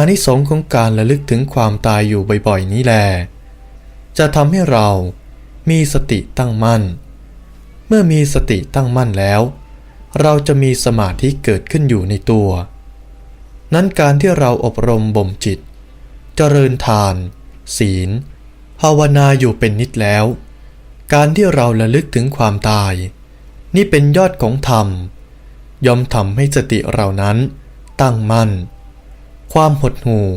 อานิสงส์ของการระลึกถึงความตายอยู่บ่อยๆ นี้แล จะทำให้เรามีสติตั้งมั่น เมื่อมีสติตั้งมั่นแล้ว เราจะมีสมาธิเกิดขึ้นอยู่ในตัว นั้นการที่เราอบรมบ่มจิต เจริญทาน ศีล ภาวนาอยู่เป็นนิดแล้ว การที่เราระลึกถึงความตาย นี่เป็นยอดของธรรม ย่อมทำให้สติเรานั้นตั้งมั่น ความหดหู่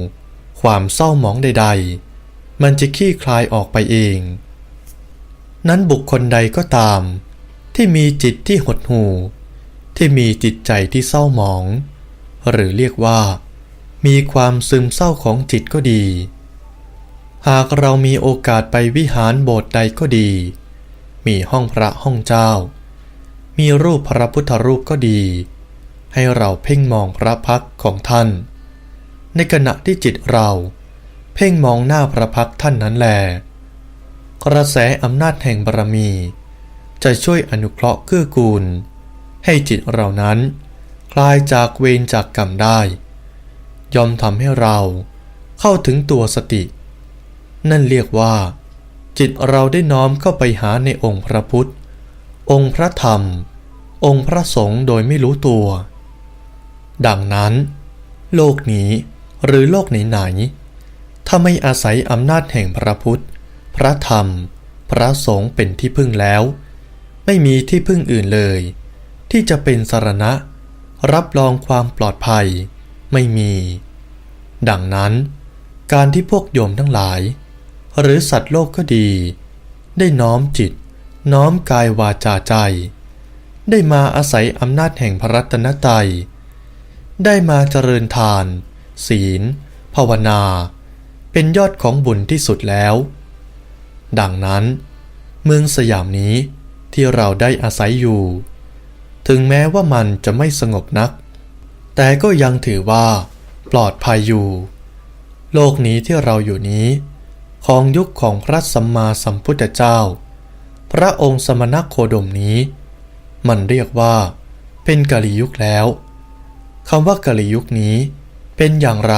ความเศร้าหมองใด ๆ มันจะขี้คลายออกไปเอง นั้นบุคคลใดก็ตาม ที่มีจิตที่หดหู่ ที่มีจิตใจที่เศร้าหมอง หรือเรียกว่า มีความซึมเศร้าของจิตก็ดี หากเรามีโอกาสไปวิหารโบสถ์ใดก็ดี มีห้องพระห้องเจ้า มีรูปพระพุทธรูปก็ดี ให้เราเพ่งมองพระพักของท่าน ในขณะที่จิตเรา เพ่งมองหน้าพระพักท่านนั้นแล กระแสอำนาจแห่งบารมี จะช่วยอนุเคราะห์เกื้อกูล ให้จิตเรานั้น คลายจากเวรจากกรรมได้ ยอมทำให้เราเข้าถึงตัวสติ นั่นเรียกว่า จิตเราได้น้อมเข้าไปหาในองค์พระพุทธ องค์พระธรรม องค์พระสงฆ์โดยไม่รู้ตัว ดังนั้น โลกนี้ หรือโลกไหนๆถ้าไม่อาศัยอำนาจแห่งพระพุทธ พระธรรม พระสงฆ์เป็นที่พึ่งแล้ว ไม่มีที่พึ่งอื่นเลย ที่จะเป็นสารณะ รับรองความปลอดภัย ไม่มี ดังนั้น การที่พวกโยมทั้งหลาย หรือสัตว์โลกก็ดี ได้น้อมจิต น้อมกายวาจาใจ ได้มาอาศัยอำนาจแห่งพระรัตนตรัยได้มาเจริญทาน ศีล ภาวนา เป็นยอดของบุญที่สุดแล้ว ดังนั้น เมืองสยามนี้ที่เราได้อาศัยอยู่ ถึงแม้ว่ามันจะไม่สงบนัก แต่ก็ยังถือว่าปลอดภัยอยู่ โลกนี้ที่เราอยู่นี้ ของยุคของพระสัมมาสัมพุทธเจ้า พระองค์สมณโคดมนี้ มันเรียกว่าเป็นกาลียุคแล้วคำว่ากาลียุคนี้ เป็นอย่างไร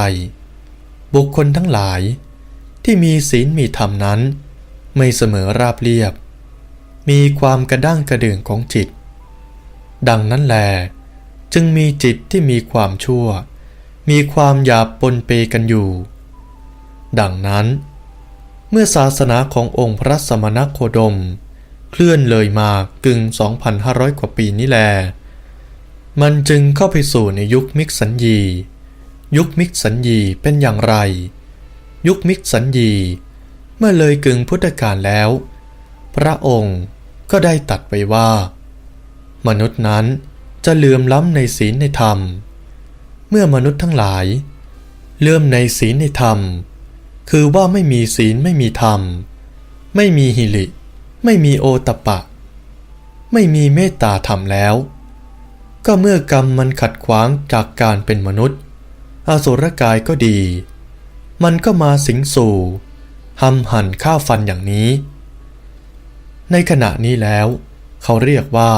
บุคคลทั้งหลาย ที่มีศีลมีธรรมนั้น ไม่เสมอราบเรียบ มีความกระด้างกระเดื่องของจิต ดังนั้นแล จึงมีจิตที่มีความชั่ว มีความหยาบปนเปกันอยู่ ดังนั้น เมื่อศาสนาขององค์พระสมณโคดม เคลื่อนเลยมากึ่ง 2,500 กว่าปีนี้แล มันจึงเข้าไปสู่ในยุคมิกสัญญี ยุคมิกสัญญีเป็นอย่างไร ยุคมิกสัญญี เมื่อเลยกึ่งพุทธกาลแล้ว พระองค์ก็ได้ตัดไว้ว่า มนุษย์นั้นจะเลื่อมล้ำในศีลในธรรม เมื่อมนุษย์ทั้งหลาย เลื่อมในศีลในธรรม คือว่าไม่มีศีลไม่มีธรรม ไม่มีหิริ ไม่มีโอตปปะไม่มีเมตตาธรรมแล้ว ก็เมื่อกรรมมันขัดขวางจากการเป็นมนุษย์ อสุรกายก็ดี มันก็มาสิงสู่หำหั่นฆ่าฟันอย่างนี้ ในขณะนี้แล้ว เขาเรียกว่า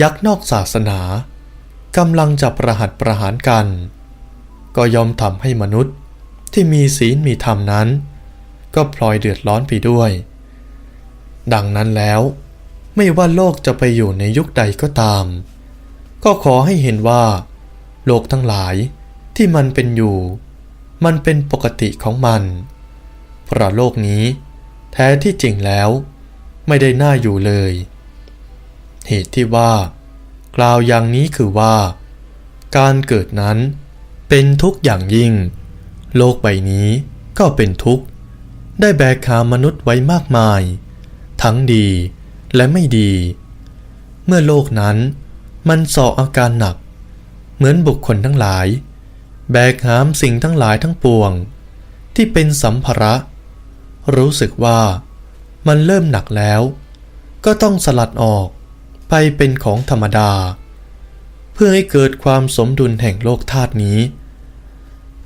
ยักษ์นอกศาสนากำลังจะประหัตประหารกัน ก็ยอมทำให้มนุษย์ที่มีศีลมีธรรมนั้น ก็พลอยเดือดร้อนไปด้วย ดังนั้นแล้วไม่ว่าโลกจะไปอยู่ในยุคใดก็ตาม ก็ขอให้เห็นว่า โลกทั้งหลาย ที่มันเป็นอยู่ มันเป็นปกติของมัน เพราะโลกนี้ แท้ที่จริงแล้ว ไม่ได้น่าอยู่เลย เหตุที่ว่า กล่าวอย่างนี้คือว่า การเกิดนั้นเป็นทุกข์อย่างยิ่ง โลกใบนี้ก็เป็นทุกข์ ได้แบกหามนุษย์ไว้มากมาย ทั้งดีและไม่ดี เมื่อโลกนั้นมันส่ออาการหนัก เหมือนบุคคลทั้งหลาย แบกหามสิ่งทั้งหลายทั้งปวง ที่เป็นสัมภาระ รู้สึกว่ามันเริ่มหนักแล้ว ก็ต้องสลัดออกไปเป็นของธรรมดา เพื่อให้เกิดความสมดุลแห่งโลกธาตุนี้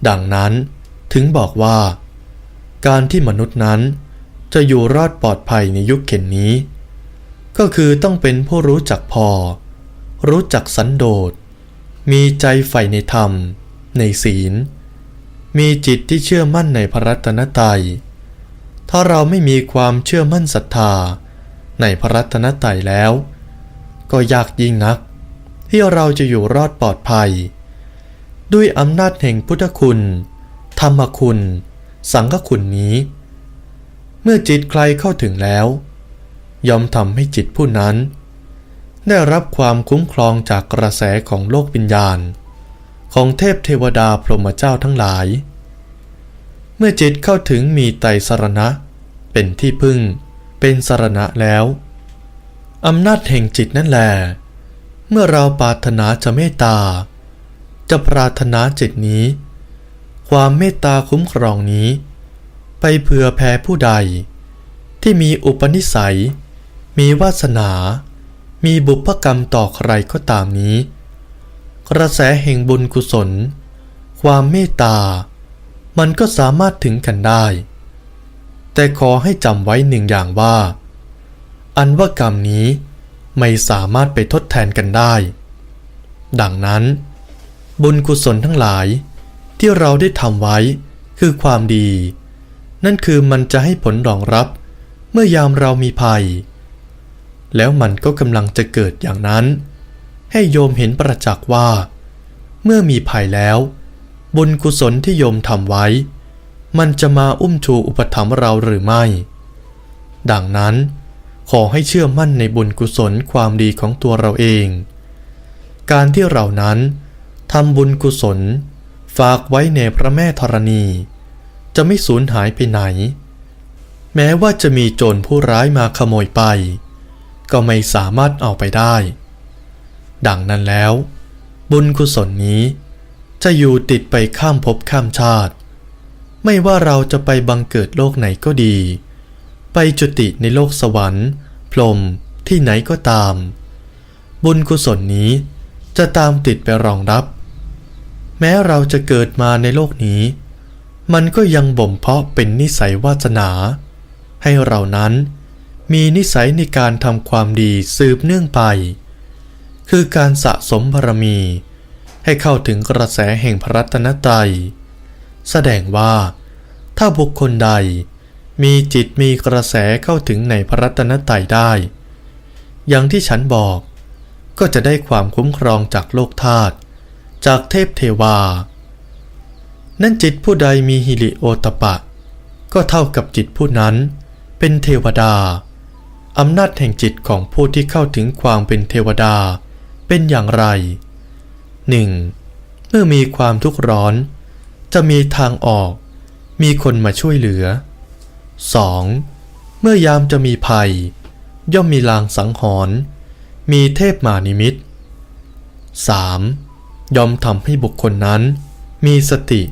ดังนั้นถึงบอกว่า การที่มนุษย์นั้นจะอยู่รอดปลอดภัยในยุคเข็นนี้ ก็คือต้องเป็นผู้รู้จักพอ รู้จักสันโดษมีใจใฝ่ในธรรม ในศีล มีจิตที่เชื่อมั่นในพระรัตนตรัย ถ้าเราไม่มีความเชื่อมั่นศรัทธา ในพระรัตนตรัยแล้ว ก็ยากยิ่งนัก ที่เราจะอยู่รอดปลอดภัย ด้วยอำนาจแห่งพุทธคุณ ธรรมคุณ สังฆคุณนี้ เมื่อจิตใครเข้าถึงแล้ว ยอมทำให้จิตผู้นั้นได้รับความคุ้มครองจากกระแสของโลกวิญญาณ ของเทพเทวดาพรหมเจ้าทั้งหลาย เมื่อจิตเข้าถึงมีไตสรณะ เป็นที่พึ่ง เป็นสรณะแล้วอำนาจแห่งจิตนั่นแหละเมื่อเราปรารถนาจะเมตตา จะปรารถนาจิตนี้ ความเมตตาคุ้มครองนี้ ไปเผื่อแผ่ผู้ใด ที่มีอุปนิสัย มีวาสนา มีบุพกรรมต่อใครก็ตามนี้ กระแสแห่งบุญกุศล ความเมตตา มันก็สามารถถึงกันได้ แต่ขอให้จำไว้หนึ่งอย่างว่า อันว่ากรรมนี้ไม่สามารถไปทดแทนกันได้ ดังนั้น บุญกุศลทั้งหลายที่เราได้ทำไว้คือความดี นั่นคือมันจะให้ผลรองรับเมื่อยามเรามีภัย แล้วมันก็กำลังจะเกิดอย่างนั้น ให้โยมเห็นประจักษ์ว่า เมื่อมีภัยแล้ว บุญกุศลที่โยมทำไว้ มันจะมาอุ้มชูอุปถัมภ์เราหรือไม่ ดังนั้น ขอให้เชื่อมั่นในบุญกุศลความดีของตัวเราเอง การที่เรานั้นทำบุญกุศล ฝากไว้ในพระแม่ธรณี จะไม่สูญหายไปไหน แม้ว่าจะมีโจรผู้ร้ายมาขโมยไป ก็ไม่สามารถเอาไปได้ ดังนั้นแล้ว บุญกุศลนี้ จะอยู่ติดไปข้ามภพข้ามชาติ ไม่ว่าเราจะไปบังเกิดโลกไหนก็ดี ไปจุติในโลกสวรรค์ พรหมที่ไหนก็ตาม บุญกุศลนี้จะตามติดไปรองรับ แม้เราจะเกิดมาในโลกนี้ มันก็ยังบ่มเพาะเป็นนิสัยวาสนา ให้เรานั้นมีนิสัยในการทำความดีสืบเนื่องไป คือการสะสมบารมี ให้เข้าถึงกระแสแห่งพระรัตนตรัย แสดงว่า ถ้าบุคคลใด มีจิตมีกระแสเข้าถึงในพระรัตนตรัยได้ อย่างที่ฉันบอกก็จะได้ความคุ้มครองจากโลกธาตุจากเทพเทวา นั่นจิตผู้ใดมีฮิริโอตปะ ก็เท่ากับจิตผู้นั้น เป็นเทวดา อำนาจแห่งจิตของผู้ที่เข้าถึงความเป็นเทวดา เป็นอย่างไร 1. เมื่อมีความทุกข์ร้อน จะมีทางออก มีคนมาช่วยเหลือ 2. เมื่อยามจะมีภัย ย่อมมีลางสังหรณ์มีเทพมานิมิต 3. ย่อมทำให้บุคคลนั้น มีสติ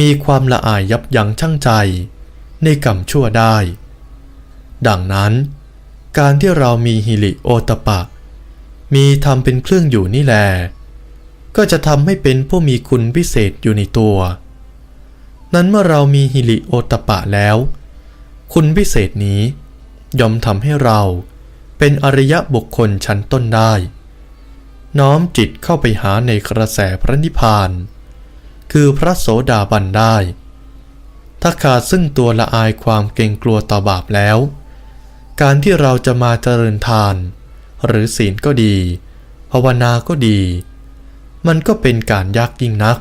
มีความละอายยับยั้งชั่งใจ ในกรรมชั่วได้ ดังนั้น การที่เรามีฮิริโอตปะ มีธรรมเป็นเครื่องอยู่นี่แล ก็จะทำให้เป็นผู้มีคุณพิเศษอยู่ในตัว นั้นเมื่อเรามีฮิริโอตปะแล้ว คุณพิเศษนี้ย่อมทำให้เราเป็นอริยะบุคคลชั้นต้นได้ น้อมจิตเข้าไปหาในกระแสพระนิพพาน คือพระโสดาบันได้ ถ้าขาดซึ่งตัวละอายความเกรงกลัวต่อบาปแล้ว การที่เราจะมาเจริญทาน หรือศีลก็ดี ภาวนาก็ดี มันก็เป็นการยากยิ่งนัก